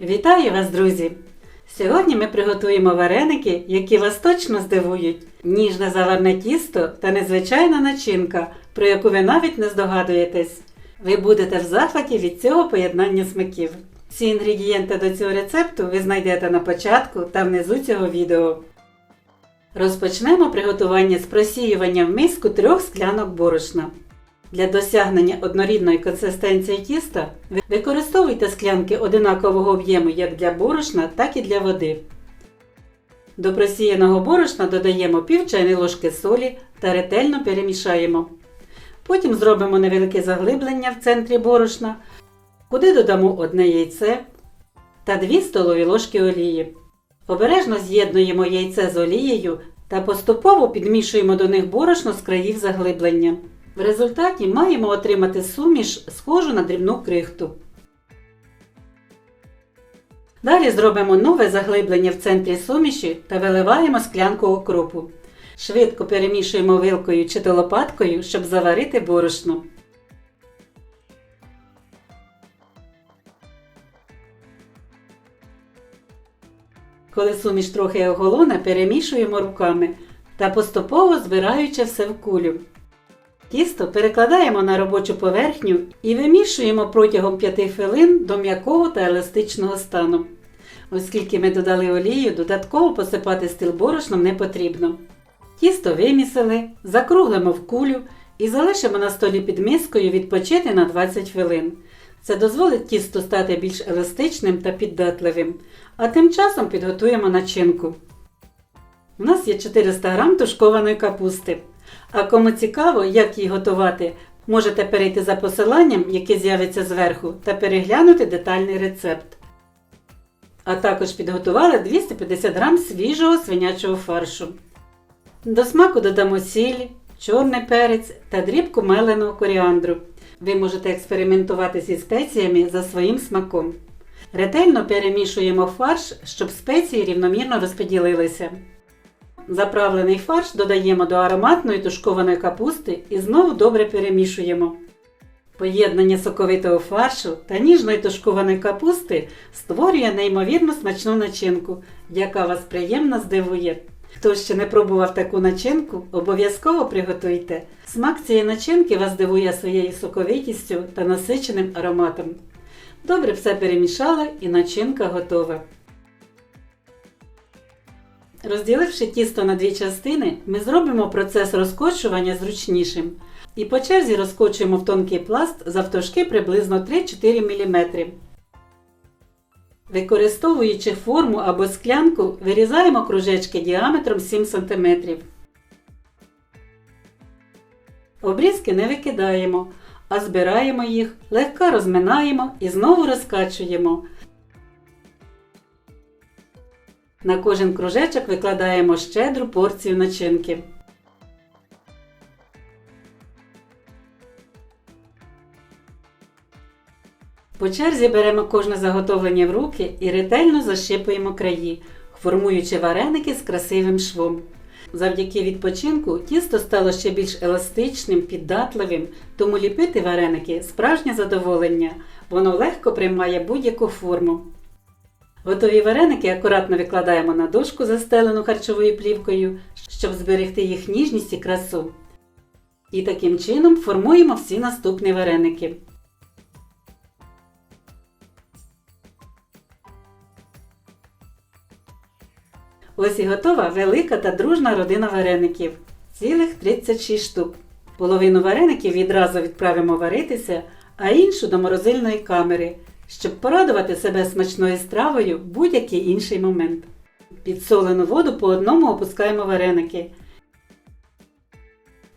Вітаю вас, друзі! Сьогодні ми приготуємо вареники, які вас точно здивують. Ніжне заварне тісто та незвичайна начинка, про яку ви навіть не здогадуєтесь. Ви будете в захваті від цього поєднання смаків. Всі інгредієнти до цього рецепту ви знайдете на початку та внизу цього відео. Розпочнемо приготування з просіювання в миску трьох склянок борошна. Для досягнення однорідної консистенції тіста використовуйте склянки одинакового об'єму як для борошна, так і для води. До просіяного борошна додаємо пів чайної ложки солі та ретельно перемішаємо. Потім зробимо невелике заглиблення в центрі борошна, куди додамо одне яйце та 2 столові ложки олії. Обережно з'єднуємо яйце з олією та поступово підмішуємо до них борошно з країв заглиблення. В результаті маємо отримати суміш, схожу на дрібну крихту. Далі зробимо нове заглиблення в центрі суміші та виливаємо склянку окропу. Швидко перемішуємо вилкою чи то лопаткою, щоб заварити борошно. Коли суміш трохи оголоне, перемішуємо руками та поступово збираючи все в кулю. Тісто перекладаємо на робочу поверхню і вимішуємо протягом 5 хвилин до м'якого та еластичного стану. Оскільки ми додали олію, додатково посипати стіл борошном не потрібно. Тісто вимісили, закруглимо в кулю і залишимо на столі під мискою відпочити на 20 хвилин. Це дозволить тісту стати більш еластичним та піддатливим, а тим часом підготуємо начинку. У нас є 400 г тушкованої капусти. А кому цікаво, як її готувати, можете перейти за посиланням, яке з'явиться зверху, та переглянути детальний рецепт. А також підготували 250 г свіжого свинячого фаршу. До смаку додамо сіль, чорний перець та дрібку меленого коріандру. Ви можете експериментувати зі спеціями за своїм смаком. Ретельно перемішуємо фарш, щоб спеції рівномірно розподілилися. Заправлений фарш додаємо до ароматної тушкованої капусти і знову добре перемішуємо. Поєднання соковитого фаршу та ніжної тушкованої капусти створює неймовірно смачну начинку, яка вас приємно здивує. Хто ще не пробував таку начинку, обов'язково приготуйте. Смак цієї начинки вас здивує своєю соковитістю та насиченим ароматом. Добре все перемішали і начинка готова. Розділивши тісто на дві частини, ми зробимо процес розкочування зручнішим. І по черзі розкочуємо в тонкий пласт завтовшки приблизно 3-4 мм. Використовуючи форму або склянку, вирізаємо кружечки діаметром 7 см. Обрізки не викидаємо, а збираємо їх, легко розминаємо і знову розкачуємо. На кожен кружечок викладаємо щедру порцію начинки. По черзі беремо кожне заготовлення в руки і ретельно защипуємо краї, формуючи вареники з красивим швом. Завдяки відпочинку тісто стало ще більш еластичним, піддатливим, тому ліпити вареники справжнє задоволення. Воно легко приймає будь-яку форму. Готові вареники акуратно викладаємо на дошку, застелену харчовою плівкою, щоб зберегти їх ніжність і красу. І таким чином формуємо всі наступні вареники. Ось і готова велика та дружна родина вареників. Цілих 36 штук. Половину вареників відразу відправимо варитися, а іншу до морозильної камери, щоб порадувати себе смачною стравою в будь-який інший момент. Підсолену воду по одному опускаємо вареники.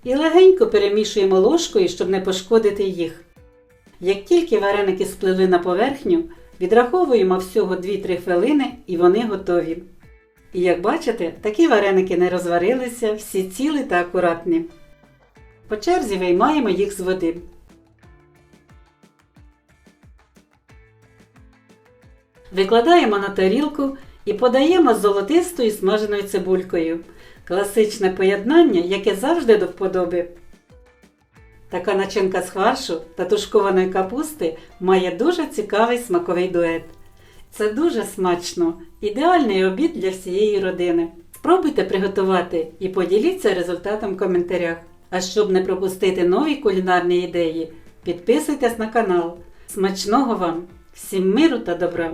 І легенько перемішуємо ложкою, щоб не пошкодити їх. Як тільки вареники сплили на поверхню, відраховуємо всього 2-3 хвилини і вони готові. І як бачите, такі вареники не розварилися, всі цілі та акуратні. По черзі виймаємо їх з води. Викладаємо на тарілку і подаємо з золотистою смаженою цибулькою. Класичне поєднання, яке завжди до вподоби. Така начинка з фаршу та тушкованої капусти має дуже цікавий смаковий дует. Це дуже смачно, ідеальний обід для всієї родини. Спробуйте приготувати і поділіться результатом в коментарях. А щоб не пропустити нові кулінарні ідеї, підписуйтесь на канал. Смачного вам! Всім миру та добра!